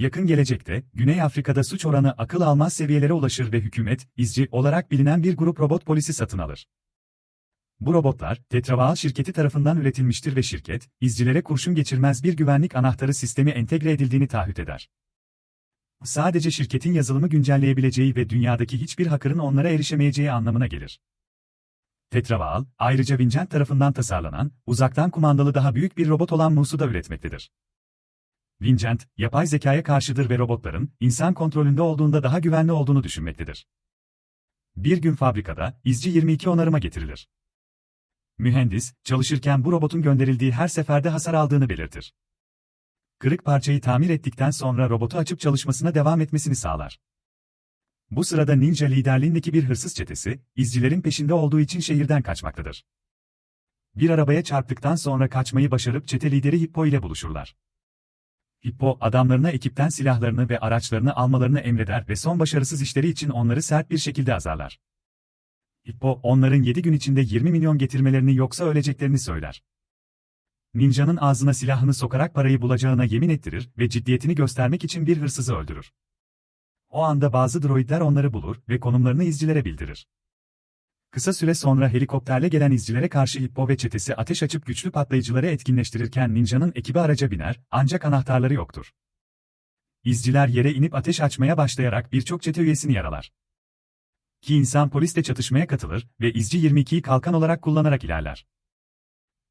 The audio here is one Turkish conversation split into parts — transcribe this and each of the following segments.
yakın gelecekte, Güney Afrika'da suç oranı akıl almaz seviyelere ulaşır ve hükümet, izci olarak bilinen bir grup robot polisi satın alır. Bu robotlar, Tetraval şirketi tarafından üretilmiştir ve şirket, izcilere kurşun geçirmez bir güvenlik anahtarı sistemi entegre edildiğini taahhüt eder. Sadece şirketin yazılımı güncelleyebileceği ve dünyadaki hiçbir hacker'ın onlara erişemeyeceği anlamına gelir. Tetraval, ayrıca Vincent tarafından tasarlanan, uzaktan kumandalı daha büyük bir robot olan Musu da üretmektedir. Vincent, yapay zekaya karşıdır ve robotların, insan kontrolünde olduğunda daha güvenli olduğunu düşünmektedir. Bir gün fabrikada, izci 22 onarıma getirilir. Mühendis, çalışırken bu robotun gönderildiği her seferde hasar aldığını belirtir. Kırık parçayı tamir ettikten sonra robotu açıp çalışmasına devam etmesini sağlar. Bu sırada Ninja liderliğindeki bir hırsız çetesi, izcilerin peşinde olduğu için şehirden kaçmaktadır. Bir arabaya çarptıktan sonra kaçmayı başarıp çete lideri Hippo ile buluşurlar. Hippo, adamlarına ekipten silahlarını ve araçlarını almalarını emreder ve son başarısız işleri için onları sert bir şekilde azarlar. Hippo, onların 7 gün içinde 20 milyon getirmelerini yoksa öleceklerini söyler. Ninja'nın ağzına silahını sokarak parayı bulacağına yemin ettirir ve ciddiyetini göstermek için bir hırsızı öldürür. O anda bazı droidler onları bulur ve konumlarını izcilere bildirir. Kısa süre sonra helikopterle gelen izcilere karşı Hippo ve çetesi ateş açıp güçlü patlayıcıları etkinleştirirken Ninja'nın ekibi araca biner, ancak anahtarları yoktur. İzciler yere inip ateş açmaya başlayarak birçok çete üyesini yaralar. Ki insan polisle çatışmaya katılır ve izci 22'yi kalkan olarak kullanarak ilerler.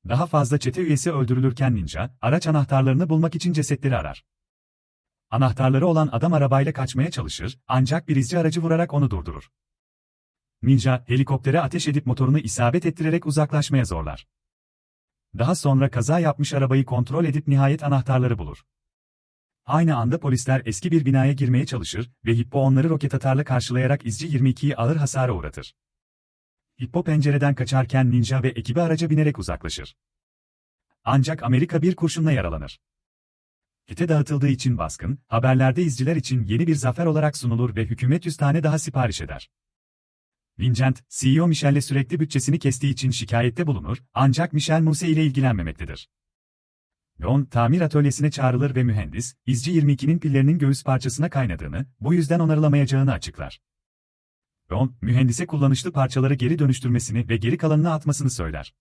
Daha fazla çete üyesi öldürülürken Ninja, araç anahtarlarını bulmak için cesetleri arar. Anahtarları olan adam arabayla kaçmaya çalışır, ancak bir izci aracı vurarak onu durdurur. Ninja, helikoptere ateş edip motorunu isabet ettirerek uzaklaşmaya zorlar. Daha sonra kaza yapmış arabayı kontrol edip nihayet anahtarları bulur. Aynı anda polisler eski bir binaya girmeye çalışır ve Hippo onları roket atarla karşılayarak izci 22'yi ağır hasara uğratır. Hippo pencereden kaçarken Ninja ve ekibi araca binerek uzaklaşır. Ancak Amerika bir kurşunla yaralanır. Kite dağıtıldığı için baskın, haberlerde izciler için yeni bir zafer olarak sunulur ve hükümet 100 tane daha sipariş eder. Vincent, CEO Michel'le sürekli bütçesini kestiği için şikayette bulunur, ancak Michel Muse ile ilgilenmemektedir. Leon, tamir atölyesine çağrılır ve mühendis, izci 22'nin pillerinin göğüs parçasına kaynadığını, bu yüzden onarılamayacağını açıklar. Leon, mühendise kullanışlı parçaları geri dönüştürmesini ve geri kalanını atmasını söyler.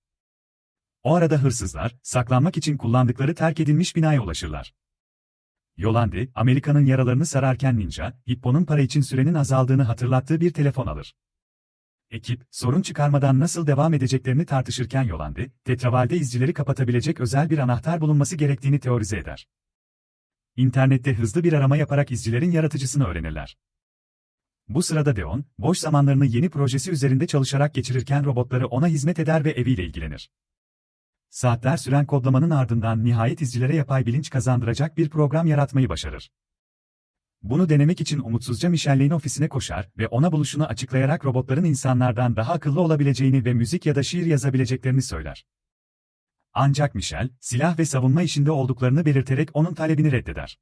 O arada hırsızlar, saklanmak için kullandıkları terk edilmiş binaya ulaşırlar. Yolandi, Amerika'nın yaralarını sararken Ninja, Hippo'nun para için sürenin azaldığını hatırlattığı bir telefon alır. Ekip, sorun çıkarmadan nasıl devam edeceklerini tartışırken Yolandi, Tetraval'de izcileri kapatabilecek özel bir anahtar bulunması gerektiğini teorize eder. İnternette hızlı bir arama yaparak izcilerin yaratıcısını öğrenirler. Bu sırada Deon, boş zamanlarını yeni projesi üzerinde çalışarak geçirirken robotları ona hizmet eder ve eviyle ilgilenir. Saatler süren kodlamanın ardından nihayet izcilere yapay bilinç kazandıracak bir program yaratmayı başarır. Bunu denemek için umutsuzca Michelle'in ofisine koşar ve ona buluşunu açıklayarak robotların insanlardan daha akıllı olabileceğini ve müzik ya da şiir yazabileceklerini söyler. Ancak Michel, silah ve savunma işinde olduklarını belirterek onun talebini reddeder.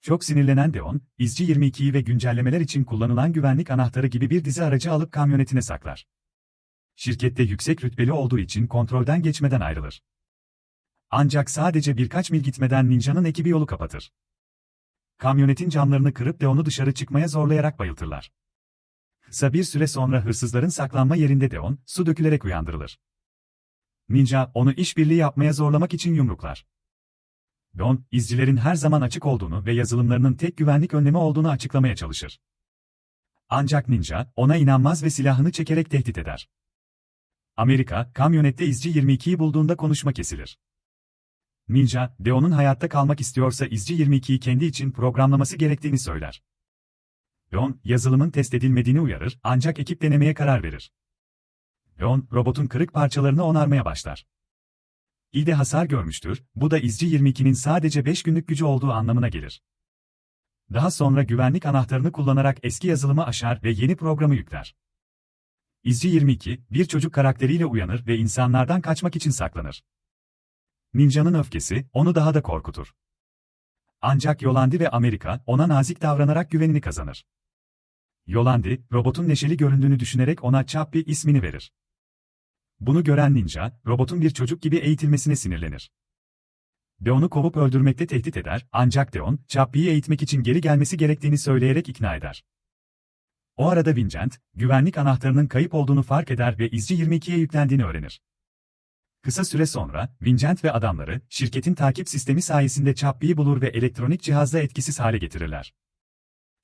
Çok sinirlenen Deon, izci 22'yi ve güncellemeler için kullanılan güvenlik anahtarı gibi bir dizi aracı alıp kamyonetine saklar. Şirkette yüksek rütbeli olduğu için kontrolden geçmeden ayrılır. Ancak sadece birkaç mil gitmeden Ninja'nın ekibi yolu kapatır. Kamyonetin camlarını kırıp Deon'u dışarı çıkmaya zorlayarak bayıltırlar. Kısa bir süre sonra hırsızların saklanma yerinde Deon, su dökülerek uyandırılır. Ninja, onu işbirliği yapmaya zorlamak için yumruklar. Deon, izcilerin her zaman açık olduğunu ve yazılımlarının tek güvenlik önlemi olduğunu açıklamaya çalışır. Ancak Ninja, ona inanmaz ve silahını çekerek tehdit eder. Amerika, kamyonette izci 22'yi bulduğunda konuşma kesilir. Ninja, Deon'un hayatta kalmak istiyorsa izci 22'yi kendi için programlaması gerektiğini söyler. Deon, yazılımın test edilmediğini uyarır, ancak ekip denemeye karar verir. Deon, robotun kırık parçalarını onarmaya başlar. İde hasar görmüştür, bu da izci 22'nin sadece 5 günlük gücü olduğu anlamına gelir. Daha sonra güvenlik anahtarını kullanarak eski yazılımı aşar ve yeni programı yükler. İzci 22, bir çocuk karakteriyle uyanır ve insanlardan kaçmak için saklanır. Ninja'nın öfkesi, onu daha da korkutur. Ancak Yolandi ve Amerika, ona nazik davranarak güvenini kazanır. Yolandi, robotun neşeli göründüğünü düşünerek ona Chappie ismini verir. Bunu gören Ninja, robotun bir çocuk gibi eğitilmesine sinirlenir. Deon'u kovup öldürmekte tehdit eder, ancak Deon, Chappie'yi eğitmek için geri gelmesi gerektiğini söyleyerek ikna eder. O arada Vincent, güvenlik anahtarının kayıp olduğunu fark eder ve izci 22'ye yüklendiğini öğrenir. Kısa süre sonra, Vincent ve adamları, şirketin takip sistemi sayesinde Chappie'yi bulur ve elektronik cihazla etkisiz hale getirirler.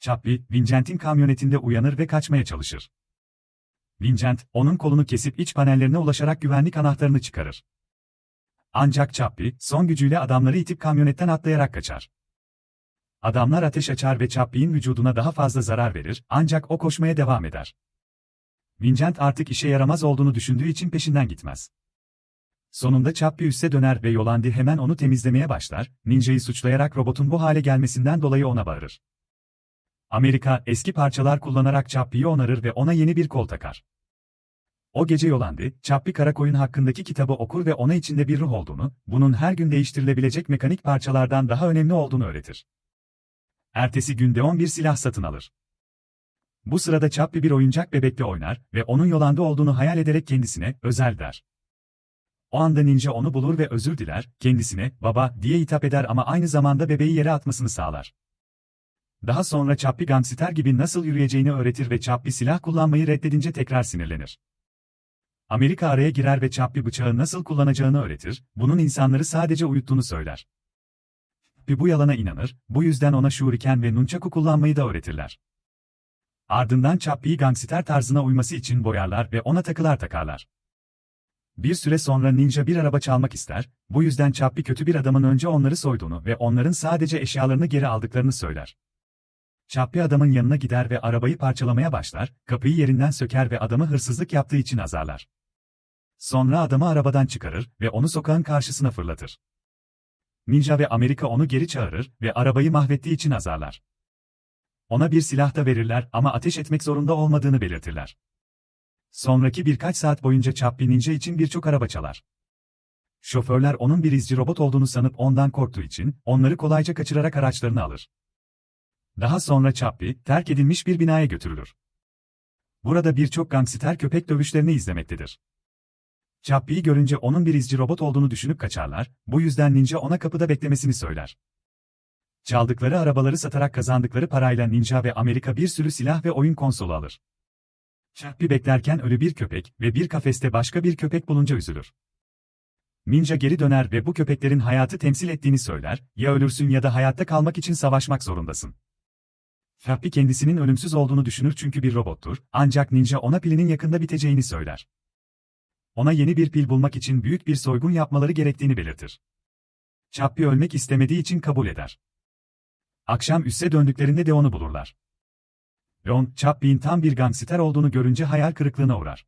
Chappie, Vincent'in kamyonetinde uyanır ve kaçmaya çalışır. Vincent, onun kolunu kesip iç panellerine ulaşarak güvenlik anahtarını çıkarır. Ancak Chappie, son gücüyle adamları itip kamyonetten atlayarak kaçar. Adamlar ateş açar ve Chappie'in vücuduna daha fazla zarar verir, ancak o koşmaya devam eder. Vincent artık işe yaramaz olduğunu düşündüğü için peşinden gitmez. Sonunda Chappie üsse döner ve Yolandi hemen onu temizlemeye başlar, Ninja'yı suçlayarak robotun bu hale gelmesinden dolayı ona bağırır. Amerika, eski parçalar kullanarak Chappie'yi onarır ve ona yeni bir kol takar. O gece Yolandi, Chappie Karakoyun hakkındaki kitabı okur ve ona içinde bir ruh olduğunu, bunun her gün değiştirilebilecek mekanik parçalardan daha önemli olduğunu öğretir. Ertesi günde 11 silah satın alır. Bu sırada Chappie bir oyuncak bebekle oynar ve onun Yolanda olduğunu hayal ederek kendisine, özel der. O anda ninja onu bulur ve özür diler, kendisine, baba, diye hitap eder ama aynı zamanda bebeği yere atmasını sağlar. Daha sonra Chappie gangster gibi nasıl yürüyeceğini öğretir ve Chappie silah kullanmayı reddedince tekrar sinirlenir. Amerika araya girer ve Chappie bıçağı nasıl kullanacağını öğretir, bunun insanları sadece uyuttuğunu söyler. Chappie bu yalana inanır, bu yüzden ona shuriken ve nunchaku kullanmayı da öğretirler. Ardından Chappie'yi gangster tarzına uyması için boyarlar ve ona takılar takarlar. Bir süre sonra ninja bir araba çalmak ister, bu yüzden Chappie kötü bir adamın önce onları soyduğunu ve onların sadece eşyalarını geri aldıklarını söyler. Chappie adamın yanına gider ve arabayı parçalamaya başlar, kapıyı yerinden söker ve adamı hırsızlık yaptığı için azarlar. Sonra adamı arabadan çıkarır ve onu sokağın karşısına fırlatır. Ninja ve Amerika onu geri çağırır ve arabayı mahvettiği için azarlar. Ona bir silah da verirler ama ateş etmek zorunda olmadığını belirtirler. Sonraki birkaç saat boyunca Chappie Ninja için birçok araba çalar. Şoförler onun bir izci robot olduğunu sanıp ondan korktuğu için, onları kolayca kaçırarak araçlarını alır. Daha sonra Chappie, terk edilmiş bir binaya götürülür. Burada birçok gangster köpek dövüşlerini izlemektedir. Chappie'yi görünce onun bir izci robot olduğunu düşünüp kaçarlar, bu yüzden Ninja ona kapıda beklemesini söyler. Çaldıkları arabaları satarak kazandıkları parayla Ninja ve Amerika bir sürü silah ve oyun konsolu alır. Chappie beklerken ölü bir köpek ve bir kafeste başka bir köpek bulunca üzülür. Ninja geri döner ve bu köpeklerin hayatı temsil ettiğini söyler, ya ölürsün ya da hayatta kalmak için savaşmak zorundasın. Chappie kendisinin ölümsüz olduğunu düşünür çünkü bir robottur, ancak Ninja ona pilinin yakında biteceğini söyler. Ona yeni bir pil bulmak için büyük bir soygun yapmaları gerektiğini belirtir. Chappie ölmek istemediği için kabul eder. Akşam üsse döndüklerinde de onu bulurlar. Ron, Chappie'in tam bir gangster olduğunu görünce hayal kırıklığına uğrar.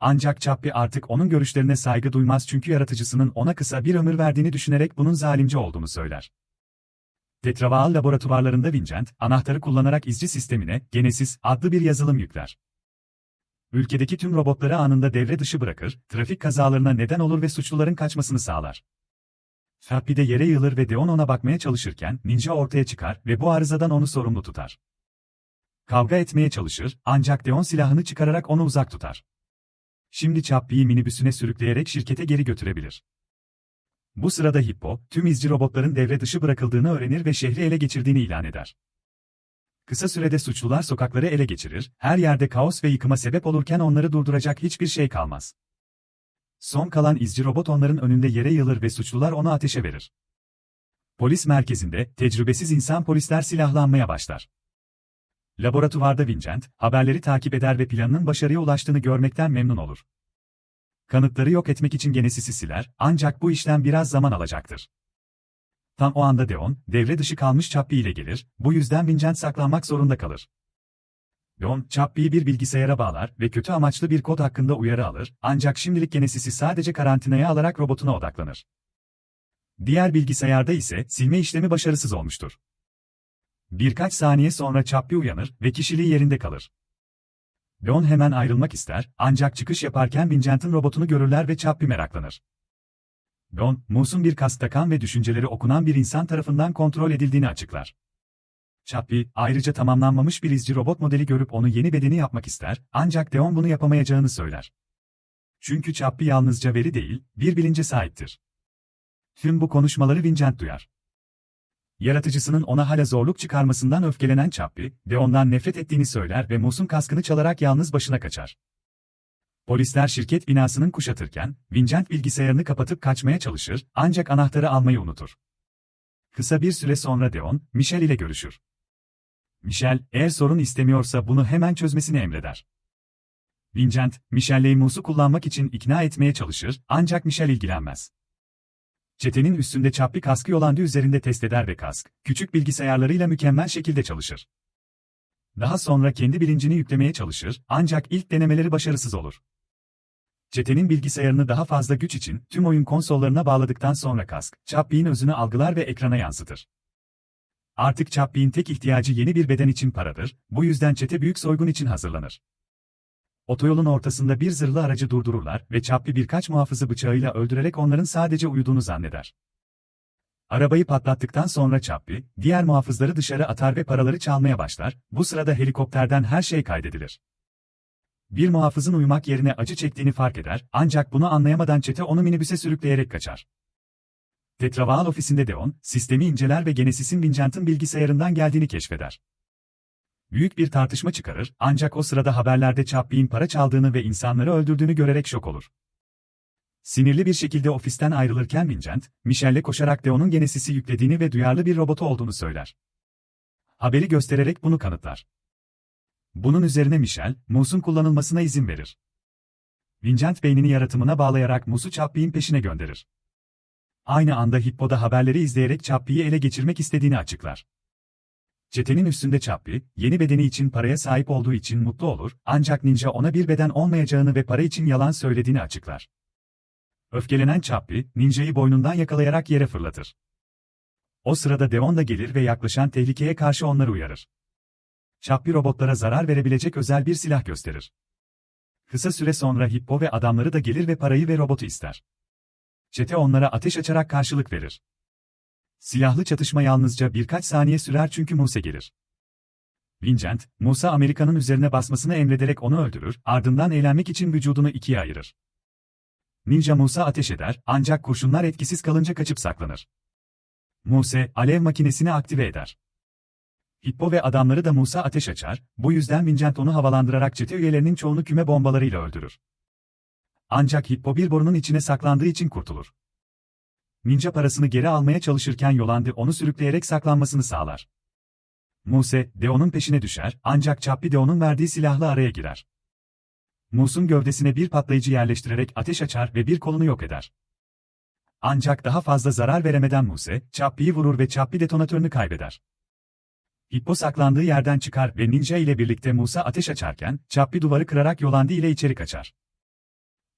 Ancak Chappie artık onun görüşlerine saygı duymaz çünkü yaratıcısının ona kısa bir ömür verdiğini düşünerek bunun zalimce olduğunu söyler. Tetravaal laboratuvarlarında Vincent, anahtarı kullanarak izci sistemine, Genesis adlı bir yazılım yükler. Ülkedeki tüm robotları anında devre dışı bırakır, trafik kazalarına neden olur ve suçluların kaçmasını sağlar. Chappie de yere yığılır ve Deon ona bakmaya çalışırken Ninja ortaya çıkar ve bu arızadan onu sorumlu tutar. Kavga etmeye çalışır, ancak Deon silahını çıkararak onu uzak tutar. Şimdi Chappie'yi minibüsüne sürükleyerek şirkete geri götürebilir. Bu sırada Hippo, tüm izci robotların devre dışı bırakıldığını öğrenir ve şehri ele geçirdiğini ilan eder. Kısa sürede suçlular sokakları ele geçirir, her yerde kaos ve yıkıma sebep olurken onları durduracak hiçbir şey kalmaz. Son kalan izci robot onların önünde yere yığılır ve suçlular onu ateşe verir. Polis merkezinde, tecrübesiz insan polisler silahlanmaya başlar. Laboratuvarda Vincent, haberleri takip eder ve planının başarıya ulaştığını görmekten memnun olur. Kanıtları yok etmek için Genesis'i siler, ancak bu işlem biraz zaman alacaktır. Tam o anda Deon, devre dışı kalmış Chappie ile gelir, bu yüzden Vincent saklanmak zorunda kalır. Deon, Chappie'yi bir bilgisayara bağlar ve kötü amaçlı bir kod hakkında uyarı alır, ancak şimdilik Genesis'i sadece karantinaya alarak robotuna odaklanır. Diğer bilgisayarda ise silme işlemi başarısız olmuştur. Birkaç saniye sonra Chappie uyanır ve kişiliği yerinde kalır. Leon hemen ayrılmak ister, ancak çıkış yaparken Vincent'in robotunu görürler ve Chappie meraklanır. Leon, Moose'un bir kas takan ve düşünceleri okunan bir insan tarafından kontrol edildiğini açıklar. Chappie, ayrıca tamamlanmamış bir izci robot modeli görüp onu yeni bedeni yapmak ister, ancak Leon bunu yapamayacağını söyler. Çünkü Chappie yalnızca veri değil, bir bilince sahiptir. Tüm bu konuşmaları Vincent duyar. Yaratıcısının ona hala zorluk çıkarmasından öfkelenen Chappie, de ondan nefret ettiğini söyler ve Moose'un kaskını çalarak yalnız başına kaçar. Polisler şirket binasının kuşatırken, Vincent bilgisayarını kapatıp kaçmaya çalışır, ancak anahtarı almayı unutur. Kısa bir süre sonra Deon, Michel ile görüşür. Michel, eğer sorun istemiyorsa bunu hemen çözmesini emreder. Vincent, Michel'le Moose'u kullanmak için ikna etmeye çalışır, ancak Michel ilgilenmez. Çetenin üstünde çaplı kaskı Yolandi üzerinde test eder ve kask, küçük bilgisayarlarıyla mükemmel şekilde çalışır. Daha sonra kendi bilincini yüklemeye çalışır, ancak ilk denemeleri başarısız olur. Çetenin bilgisayarını daha fazla güç için tüm oyun konsollarına bağladıktan sonra kask, Chappie'in özünü algılar ve ekrana yansıtır. Artık Chappie'in tek ihtiyacı yeni bir beden için paradır, bu yüzden çete büyük soygun için hazırlanır. Otoyolun ortasında bir zırhlı aracı durdururlar ve Chappie birkaç muhafızı bıçağıyla öldürerek onların sadece uyuduğunu zanneder. Arabayı patlattıktan sonra Chappie, diğer muhafızları dışarı atar ve paraları çalmaya başlar, bu sırada helikopterden her şey kaydedilir. Bir muhafızın uyumak yerine acı çektiğini fark eder, ancak bunu anlayamadan çete onu minibüse sürükleyerek kaçar. Tetravaal ofisinde Deon, sistemi inceler ve Genesis'in Vincent'ın bilgisayarından geldiğini keşfeder. Büyük bir tartışma çıkarır, ancak o sırada haberlerde Chappie'in para çaldığını ve insanları öldürdüğünü görerek şok olur. Sinirli bir şekilde ofisten ayrılırken Vincent, Michel'le koşarak Deon'un Genesis'i yüklediğini ve duyarlı bir robotu olduğunu söyler. Haberi göstererek bunu kanıtlar. Bunun üzerine Michel, Moose'un kullanılmasına izin verir. Vincent beynini yaratımına bağlayarak Moose'u Chappie'in peşine gönderir. Aynı anda Hippo da haberleri izleyerek Chappie'yi ele geçirmek istediğini açıklar. Çetenin üstünde Chappie, yeni bedeni için paraya sahip olduğu için mutlu olur, ancak Ninja ona bir beden olmayacağını ve para için yalan söylediğini açıklar. Öfkelenen Chappie, Ninja'yı boynundan yakalayarak yere fırlatır. O sırada Deon da gelir ve yaklaşan tehlikeye karşı onları uyarır. Chappie robotlara zarar verebilecek özel bir silah gösterir. Kısa süre sonra Hippo ve adamları da gelir ve parayı ve robotu ister. Çete onlara ateş açarak karşılık verir. Silahlı çatışma yalnızca birkaç saniye sürer çünkü Muse gelir. Vincent, Musa Amerika'nın üzerine basmasını emrederek onu öldürür, ardından eğlenmek için vücudunu ikiye ayırır. Ninja Musa ateş eder, ancak kurşunlar etkisiz kalınca kaçıp saklanır. Muse, alev makinesini aktive eder. Hippo ve adamları da Musa ateş açar, bu yüzden Vincent onu havalandırarak çete üyelerinin çoğunu küme bombalarıyla öldürür. Ancak Hippo bir borunun içine saklandığı için kurtulur. Ninja parasını geri almaya çalışırken Yolandi onu sürükleyerek saklanmasını sağlar. Muse, Deon'un peşine düşer, ancak Chappie Deon'un verdiği silahla araya girer. Muse'un gövdesine bir patlayıcı yerleştirerek ateş açar ve bir kolunu yok eder. Ancak daha fazla zarar veremeden Muse, Chappie'yi vurur ve Chappie detonatörünü kaybeder. Hippo saklandığı yerden çıkar ve Ninja ile birlikte Musa ateş açarken, Chappie duvarı kırarak Yolandi ile içeri kaçar.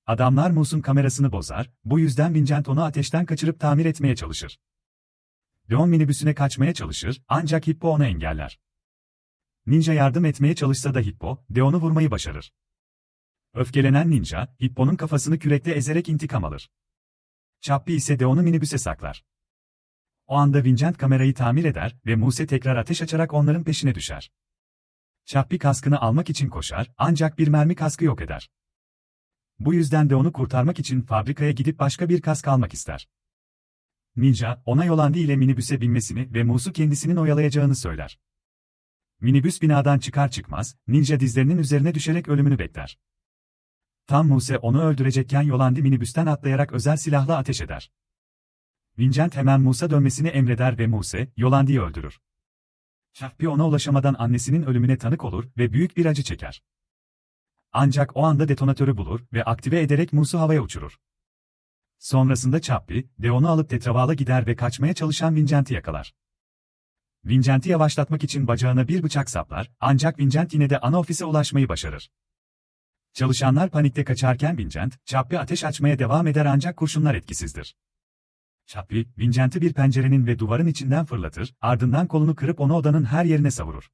Adamlar Moose'un kamerasını bozar, bu yüzden Vincent onu ateşten kaçırıp tamir etmeye çalışır. Leon minibüsüne kaçmaya çalışır, ancak Hippo onu engeller. Ninja yardım etmeye çalışsa da Hippo, Deon'u vurmayı başarır. Öfkelenen Ninja, Hippo'nun kafasını kürekle ezerek intikam alır. Chappie ise Deon'u minibüse saklar. O anda Vincent kamerayı tamir eder ve Muse tekrar ateş açarak onların peşine düşer. Chappie kaskını almak için koşar, ancak bir mermi kaskı yok eder. Bu yüzden de onu kurtarmak için fabrikaya gidip başka bir kask almak ister. Ninja, ona Yolandi ile minibüse binmesini ve Musu kendisinin oyalayacağını söyler. Minibüs binadan çıkar çıkmaz, Ninja dizlerinin üzerine düşerek ölümünü bekler. Tam Muse onu öldürecekken Yolandi minibüsten atlayarak özel silahla ateş eder. Vincent hemen Musa dönmesini emreder ve Muse, Yolandi'yi öldürür. Chappie ona ulaşamadan annesinin ölümüne tanık olur ve büyük bir acı çeker. Ancak o anda detonatörü bulur ve aktive ederek Musu havaya uçurur. Sonrasında Chappie, Deon'u alıp Tetraval'a gider ve kaçmaya çalışan Vincent'i yakalar. Vincent'i yavaşlatmak için bacağına bir bıçak saplar, ancak Vincent yine de ana ofise ulaşmayı başarır. Çalışanlar panikte kaçarken Vincent, Chappie ateş açmaya devam eder ancak kurşunlar etkisizdir. Chappie, Vincent'i bir pencerenin ve duvarın içinden fırlatır, ardından kolunu kırıp onu odanın her yerine savurur.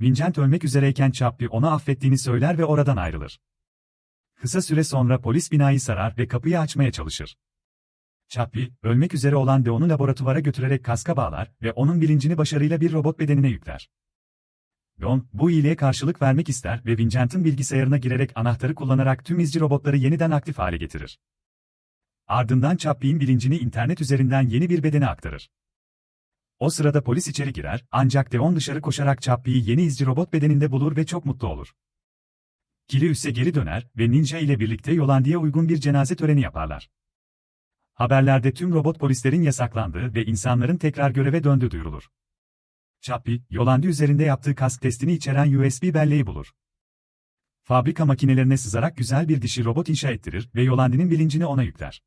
Vincent ölmek üzereyken Chappie onu affettiğini söyler ve oradan ayrılır. Kısa süre sonra polis binayı sarar ve kapıyı açmaya çalışır. Chappie, ölmek üzere olan Deon'u laboratuvara götürerek kaska bağlar ve onun bilincini başarıyla bir robot bedenine yükler. Deon, bu iyiliğe karşılık vermek ister ve Vincent'ın bilgisayarına girerek anahtarı kullanarak tüm izci robotları yeniden aktif hale getirir. Ardından Chappie'in bilincini internet üzerinden yeni bir bedene aktarır. O sırada polis içeri girer, ancak Deon dışarı koşarak Chappie'yi yeni izci robot bedeninde bulur ve çok mutlu olur. Kili üsse geri döner ve Ninja ile birlikte Yolandi'ye uygun bir cenaze töreni yaparlar. Haberlerde tüm robot polislerin yasaklandığı ve insanların tekrar göreve döndüğü duyurulur. Chappie, Yolandi üzerinde yaptığı kask testini içeren USB belleği bulur. Fabrika makinelerine sızarak güzel bir dişi robot inşa ettirir ve Yolandi'nin bilincini ona yükler.